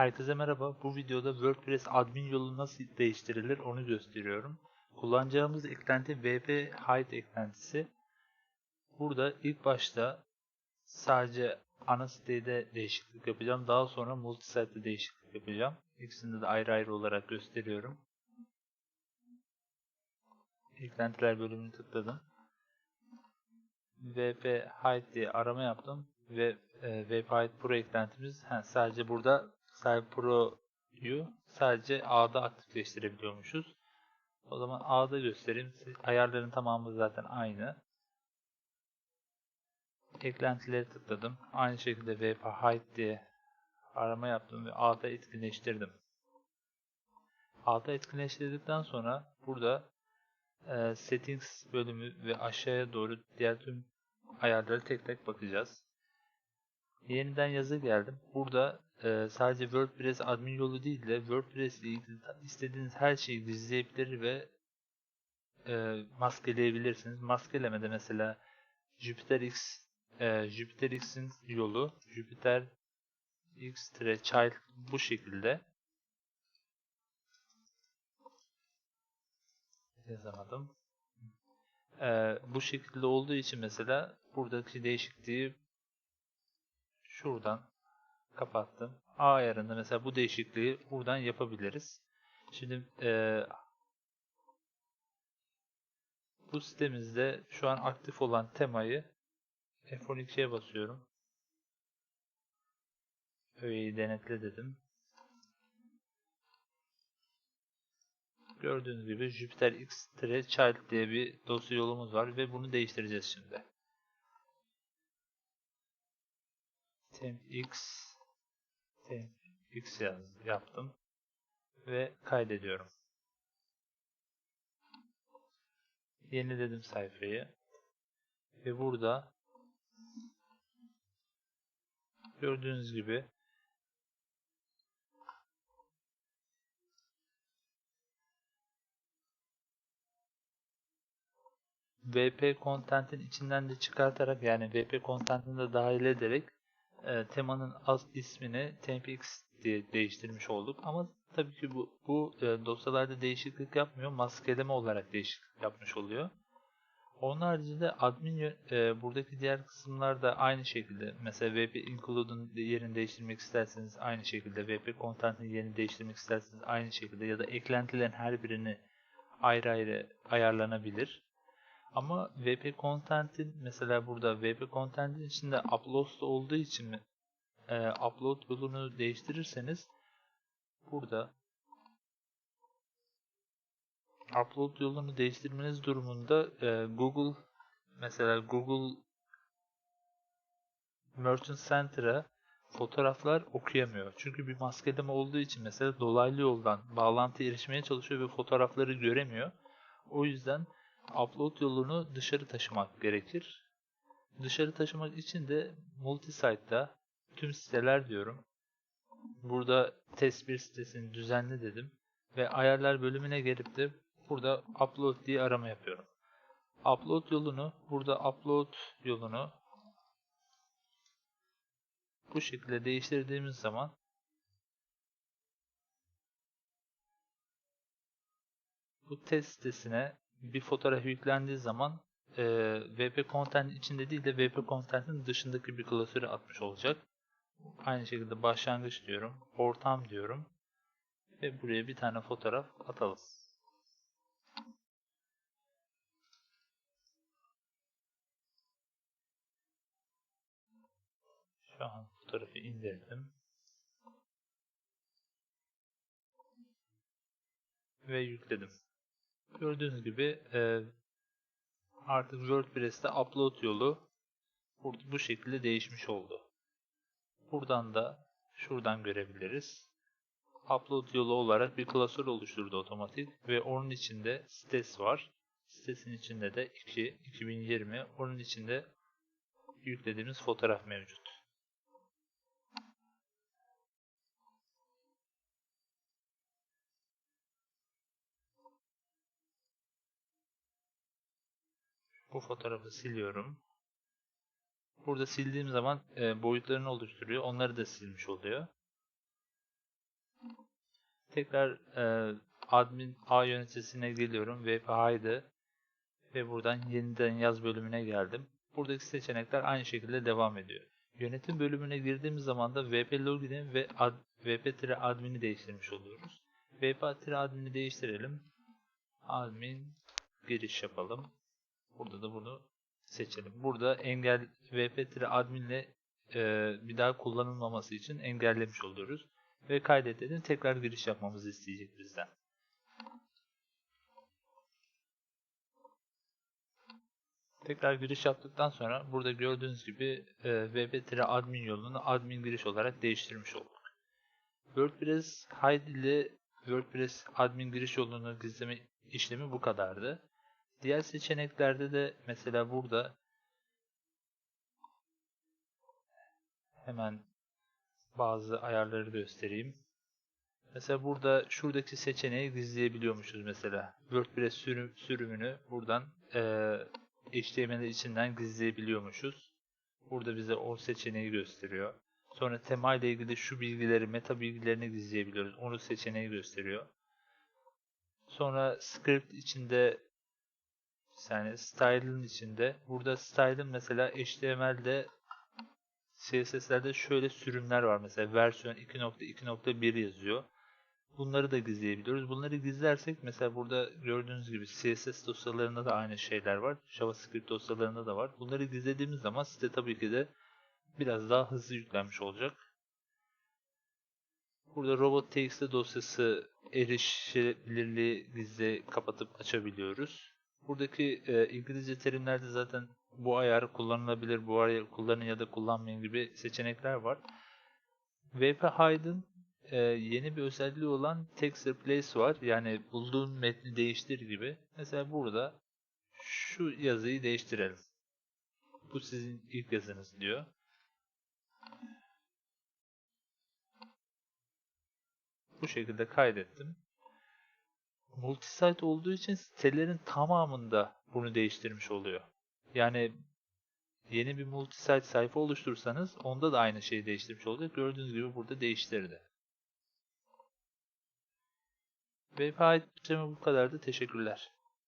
Herkese merhaba. Bu videoda WordPress admin yolu nasıl değiştirilir onu gösteriyorum. Kullanacağımız eklenti WP Hide eklentisi. Burada ilk başta sadece ana sitede değişiklik yapacağım. Daha sonra multisite'de değişiklik yapacağım. İkisini de ayrı ayrı olarak gösteriyorum. Eklentiler bölümünü tıkladım. WP Hide diye arama yaptım ve e, WP Hide Pro eklentimiz he, sadece burada Cyber Pro'yu sadece A'da aktifleştirebiliyormuşuz. O zaman A'da göstereyim. Ayarların tamamı zaten aynı. Eklentileri tıkladım. Aynı şekilde WP Hide diye arama yaptım ve A'da etkinleştirdim. A'da etkinleştirdikten sonra burada e, Settings bölümü ve aşağıya doğru diğer tüm ayarları tek tek bakacağız. Yeniden yazı geldim. Burada e, sadece WordPress admin yolu değil de WordPress ile ilgili istediğiniz her şeyi gizleyebilir ve e, maskeleyebilirsiniz. Maskelemede mesela Jupyter X e, Jupyter X'in yolu Jupyter X child bu şekilde yazamadım. E, bu şekilde olduğu için mesela buradaki değişikliği şuradan kapattım. A ayarında mesela bu değişikliği buradan yapabiliriz. Şimdi e, bu sitemizde şu an aktif olan temayı F12'ye basıyorum. Öğeyi denetle dedim. Gördüğünüz gibi Jupyter X-Child diye bir dosya yolumuz var ve bunu değiştireceğiz şimdi. Tempx tempx yaz, yaptım ve kaydediyorum. Yeniledim sayfayı ve burada gördüğünüz gibi VP content'in içinden de çıkartarak yani VP content'ini de dahil ederek e, temanın az ismini tempx diye değiştirmiş olduk. Ama tabii ki bu, bu e, dosyalarda değişiklik yapmıyor. Maskeleme olarak değişiklik yapmış oluyor. Onun haricinde admin e, buradaki diğer kısımlar da aynı şekilde. Mesela VP include'un yerini değiştirmek isterseniz aynı şekilde. VP content'in yerini değiştirmek isterseniz aynı şekilde. Ya da eklentilerin her birini ayrı ayrı ayarlanabilir. Ama WP Content'in mesela burada WP Content'in içinde upload olduğu için e, upload yolunu değiştirirseniz burada upload yolunu değiştirmeniz durumunda e, Google mesela Google Merchant Center'a fotoğraflar okuyamıyor. Çünkü bir maskeleme olduğu için mesela dolaylı yoldan bağlantı erişmeye çalışıyor ve fotoğrafları göremiyor. O yüzden upload yolunu dışarı taşımak gerekir. Dışarı taşımak için de multisite'da tüm siteler diyorum. Burada test bir sitesini düzenli dedim ve ayarlar bölümüne gelip de burada upload diye arama yapıyorum. Upload yolunu burada upload yolunu bu şekilde değiştirdiğimiz zaman bu test sitesine bir fotoğraf yüklendiği zaman e, WP Content içinde değil de WP Content'in dışındaki bir klasöre atmış olacak. Aynı şekilde başlangıç diyorum, ortam diyorum ve buraya bir tane fotoğraf atalım. Şu an fotoğrafı indirdim. Ve yükledim. Gördüğünüz gibi e, artık WordPress'te upload yolu bu şekilde değişmiş oldu. Buradan da şuradan görebiliriz. Upload yolu olarak bir klasör oluşturdu otomatik ve onun içinde sitesi var. Sitesinin içinde de 2 2020 onun içinde yüklediğimiz fotoğraf mevcut. Bu fotoğrafı siliyorum. Burada sildiğim zaman e, boyutlarını oluşturuyor. Onları da silmiş oluyor. Tekrar e, admin A yöneticisine geliyorum. VPH'ydı. Ve buradan yeniden yaz bölümüne geldim. Buradaki seçenekler aynı şekilde devam ediyor. Yönetim bölümüne girdiğimiz zaman da VP login'i ve ad, VP-admin'i değiştirmiş oluyoruz. VP-admin'i değiştirelim. Admin giriş yapalım. Burada da bunu seçelim. Burada engel VP-admin ile e, bir daha kullanılmaması için engellemiş oluyoruz. Ve kaydedelim. Tekrar giriş yapmamızı isteyecek bizden. Tekrar giriş yaptıktan sonra burada gördüğünüz gibi e, VP-admin yolunu admin giriş olarak değiştirmiş olduk. WordPress hide ile WordPress admin giriş yolunu gizleme işlemi bu kadardı. Diğer seçeneklerde de mesela burada hemen bazı ayarları göstereyim. Mesela burada şuradaki seçeneği gizleyebiliyormuşuz mesela. WordPress sürüm, sürümünü buradan e, HTML içinden gizleyebiliyormuşuz. Burada bize o seçeneği gösteriyor. Sonra tema ile ilgili şu bilgileri, meta bilgilerini gizleyebiliyoruz. Onu seçeneği gösteriyor. Sonra script içinde yani style'ın içinde burada style'ın mesela HTML'de CSS'lerde şöyle sürümler var mesela versiyon 2.2.1 yazıyor. Bunları da gizleyebiliyoruz. Bunları gizlersek mesela burada gördüğünüz gibi CSS dosyalarında da aynı şeyler var. JavaScript dosyalarında da var. Bunları gizlediğimiz zaman site tabii ki de biraz daha hızlı yüklenmiş olacak. Burada robot.txt dosyası erişilebilirliği gizli kapatıp açabiliyoruz. Buradaki e, İngilizce terimlerde zaten bu ayar kullanılabilir, bu ayar kullanın ya da kullanmayın gibi seçenekler var. WP Hide'ın e, yeni bir özelliği olan Text Replace var. Yani bulduğun metni değiştir gibi. Mesela burada şu yazıyı değiştirelim. Bu sizin ilk yazınız diyor. Bu şekilde kaydettim. Multisite olduğu için sitelerin tamamında bunu değiştirmiş oluyor. Yani yeni bir multisite sayfa oluşturursanız onda da aynı şeyi değiştirmiş olacak. Gördüğünüz gibi burada değiştirdi. VPA bu kadardı. Teşekkürler.